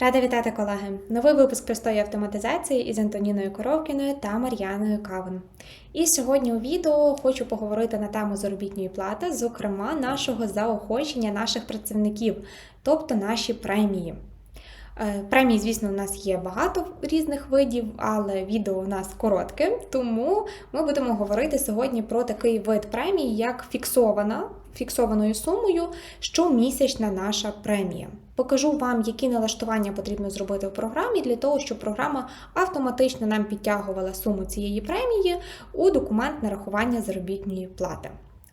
Рада вітати колеги! Новий випуск простої автоматизації із Антоніною Коровкіною та Мар'яною Кавин. І сьогодні у відео хочу поговорити на тему заробітної плати, зокрема нашого заохочення наших працівників, тобто наші премії. Е, Премій, звісно, у нас є багато різних видів, але відео у нас коротке, тому ми будемо говорити сьогодні про такий вид премії, як фіксована, фіксованою сумою, щомісячна наша премія. Покажу вам, які налаштування потрібно зробити в програмі для того, щоб програма автоматично нам підтягувала суму цієї премії у документ нарахування заробітної плати.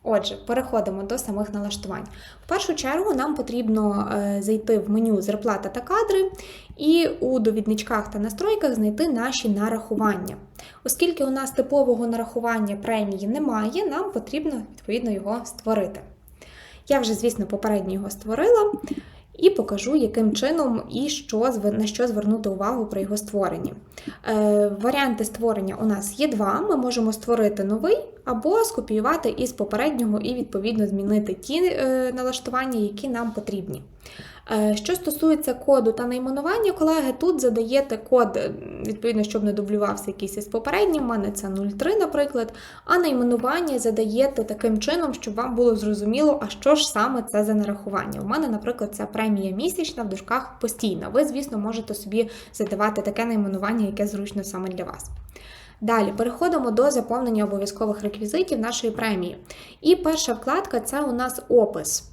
Отже, переходимо до самих налаштувань. В першу чергу нам потрібно е, зайти в меню Зарплата та кадри і у довідничках та настройках знайти наші нарахування. Оскільки у нас типового нарахування премії немає, нам потрібно відповідно його створити. Я вже, звісно, попередньо його створила. І покажу, яким чином і що, на що звернути увагу при його створенні. Е, Варіанти створення у нас є два. Ми можемо створити новий або скопіювати із попереднього і, відповідно, змінити ті е, налаштування, які нам потрібні. Е, Що стосується коду та найменування, колеги, тут задаєте код, е, відповідно, щоб не дублювався якийсь із попереднім, у мене це 03, наприклад, а найменування задаєте таким чином, щоб вам було зрозуміло, а що ж саме це за нарахування. У мене, наприклад, це премія місячна в дужках постійна. Ви, звісно, можете собі задавати таке найменування, яке зручно саме для вас. Далі переходимо до заповнення обов'язкових реквізитів нашої премії. І перша вкладка це у нас опис.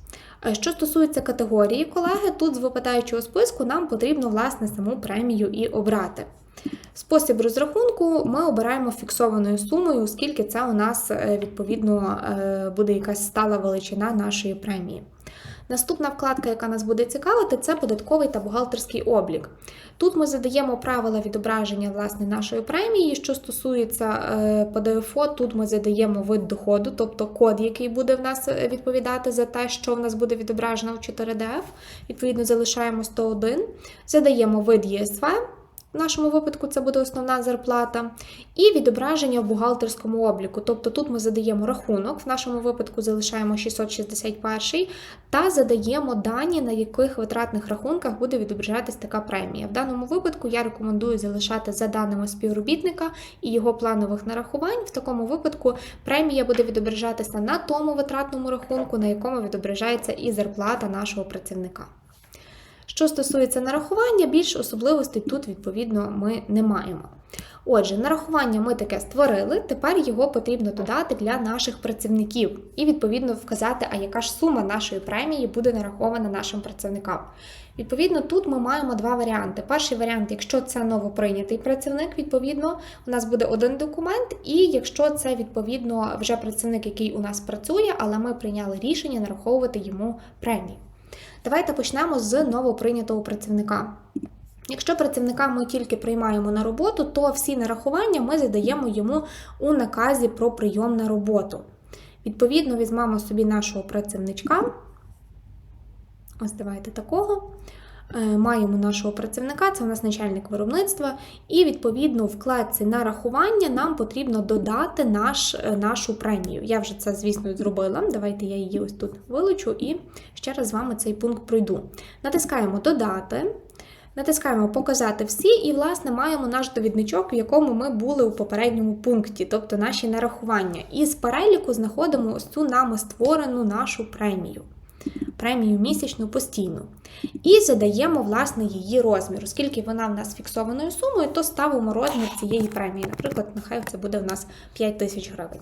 Що стосується категорії, колеги, тут з випадаючого списку нам потрібно власне саму премію і обрати. Спосіб розрахунку ми обираємо фіксованою сумою, оскільки це у нас е, відповідно е, буде якась стала величина нашої премії. Наступна вкладка, яка нас буде цікавити, це податковий та бухгалтерський облік. Тут ми задаємо правила відображення власне нашої премії. Що стосується е, ПДФО, тут ми задаємо вид доходу, тобто код, який буде в нас відповідати за те, що в нас буде відображено в 4DF. Відповідно, залишаємо 101, задаємо вид ЄСВ. В нашому випадку це буде основна зарплата, і відображення в бухгалтерському обліку. Тобто тут ми задаємо рахунок, в нашому випадку залишаємо 661 та задаємо дані, на яких витратних рахунках буде відображатись така премія. В даному випадку я рекомендую залишати за даними співробітника і його планових нарахувань. В такому випадку премія буде відображатися на тому витратному рахунку, на якому відображається і зарплата нашого працівника. Що стосується нарахування, більш особливостей тут, відповідно, ми не маємо. Отже, нарахування ми таке створили, тепер його потрібно додати для наших працівників і, відповідно, вказати, а яка ж сума нашої премії буде нарахована нашим працівникам. Відповідно, тут ми маємо два варіанти. Перший варіант, якщо це новоприйнятий працівник, відповідно, у нас буде один документ, і якщо це відповідно вже працівник, який у нас працює, але ми прийняли рішення нараховувати йому премію. Давайте почнемо з новоприйнятого працівника. Якщо працівника ми тільки приймаємо на роботу, то всі нарахування ми задаємо йому у наказі про прийом на роботу. Відповідно, візьмемо собі нашого працівничка. Ось давайте такого. Маємо нашого працівника, це у нас начальник виробництва, і, відповідно, в вкладці нарахування нам потрібно додати наш, нашу премію. Я вже це, звісно, зробила. Давайте я її ось тут вилучу і ще раз з вами цей пункт пройду. Натискаємо Додати. Натискаємо Показати всі, і, власне, маємо наш довідничок, в якому ми були у попередньому пункті, тобто наші нарахування. І з переліку знаходимо ось цю нами створену нашу премію. Премію місячну постійну. І задаємо, власне, її розмір. Оскільки вона в нас фіксованою сумою, то ставимо розмір цієї премії. Наприклад, нехай це буде у нас 5 тисяч гривень.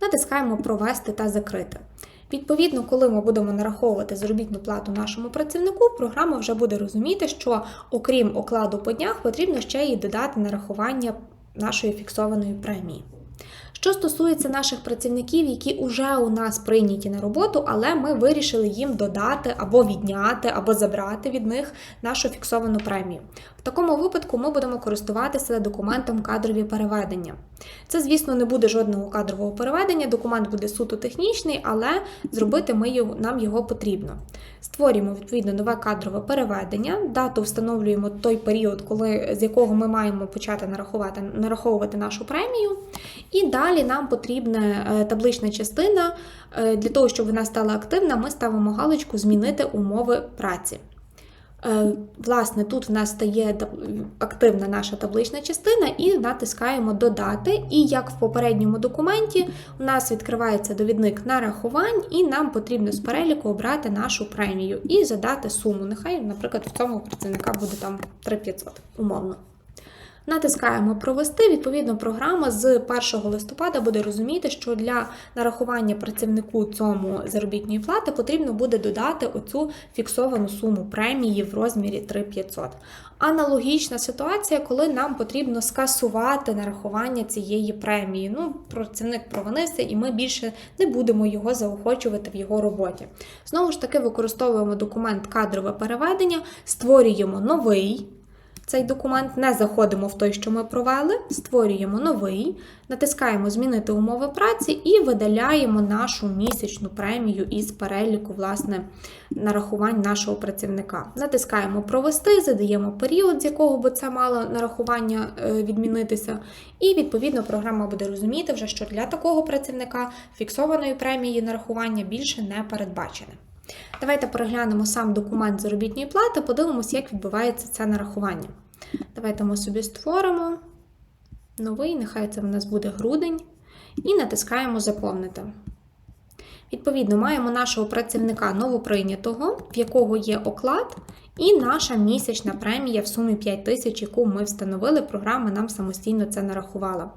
Натискаємо Провести та закрити. Відповідно, коли ми будемо нараховувати заробітну плату нашому працівнику, програма вже буде розуміти, що окрім окладу по днях, потрібно ще й додати нарахування нашої фіксованої премії. Що стосується наших працівників, які вже у нас прийняті на роботу, але ми вирішили їм додати або відняти, або забрати від них нашу фіксовану премію. Такому випадку ми будемо користуватися документом кадрові переведення. Це, звісно, не буде жодного кадрового переведення, документ буде суто технічний, але зробити ми його, нам його потрібно. Створюємо відповідно нове кадрове переведення, дату встановлюємо той період, коли, з якого ми маємо почати нарахувати, нараховувати нашу премію. І далі нам потрібна е, таблична частина. Для того, щоб вона стала активна, ми ставимо галочку Змінити умови праці. Е, Власне, тут в нас стає активна наша таблична частина, і натискаємо Додати. І як в попередньому документі, у нас відкривається довідник нарахувань, і нам потрібно з переліку обрати нашу премію і задати суму. Нехай, наприклад, в цьому працівника буде там 3500, умовно. Натискаємо Провести. Відповідно, програма з 1 листопада буде розуміти, що для нарахування працівнику цьому заробітної плати потрібно буде додати оцю фіксовану суму премії в розмірі 3500. Аналогічна ситуація, коли нам потрібно скасувати нарахування цієї премії. Ну, працівник провинився, і ми більше не будемо його заохочувати в його роботі. Знову ж таки, використовуємо документ кадрове переведення, створюємо новий. Цей документ не заходимо в той, що ми провели, створюємо новий, натискаємо Змінити умови праці і видаляємо нашу місячну премію із переліку власне нарахувань нашого працівника. Натискаємо Провести, задаємо період, з якого би це мало нарахування е, відмінитися, і відповідно програма буде розуміти, вже, що для такого працівника фіксованої премії нарахування більше не передбачене. Давайте переглянемо сам документ заробітної плати, подивимося, як відбувається це нарахування. Давайте ми собі створимо новий, нехай це в нас буде грудень, і натискаємо Заповнити. Відповідно, маємо нашого працівника новоприйнятого, в якого є оклад, і наша місячна премія в сумі 5 тисяч, яку ми встановили, програма нам самостійно це нарахувала.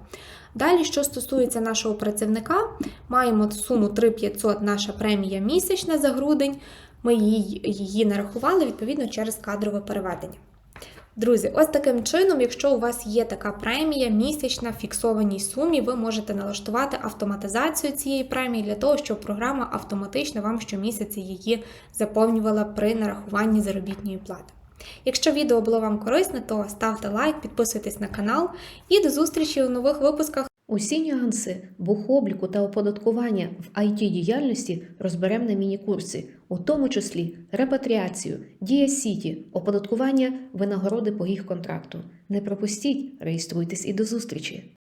Далі, що стосується нашого працівника, маємо суму 3500 наша премія місячна за грудень. Ми її, її нарахували відповідно через кадрове переведення. Друзі, ось таким чином, якщо у вас є така премія місячна в фіксованій сумі, ви можете налаштувати автоматизацію цієї премії для того, щоб програма автоматично вам щомісяця її заповнювала при нарахуванні заробітної плати. Якщо відео було вам корисне, то ставте лайк, підписуйтесь на канал і до зустрічі у нових випусках. Усі нюанси бухобліку та оподаткування в it діяльності розберемо на міні-курсі, у тому числі репатріацію, Дія Сіті, оподаткування винагороди по їх контракту. Не пропустіть, реєструйтесь і до зустрічі!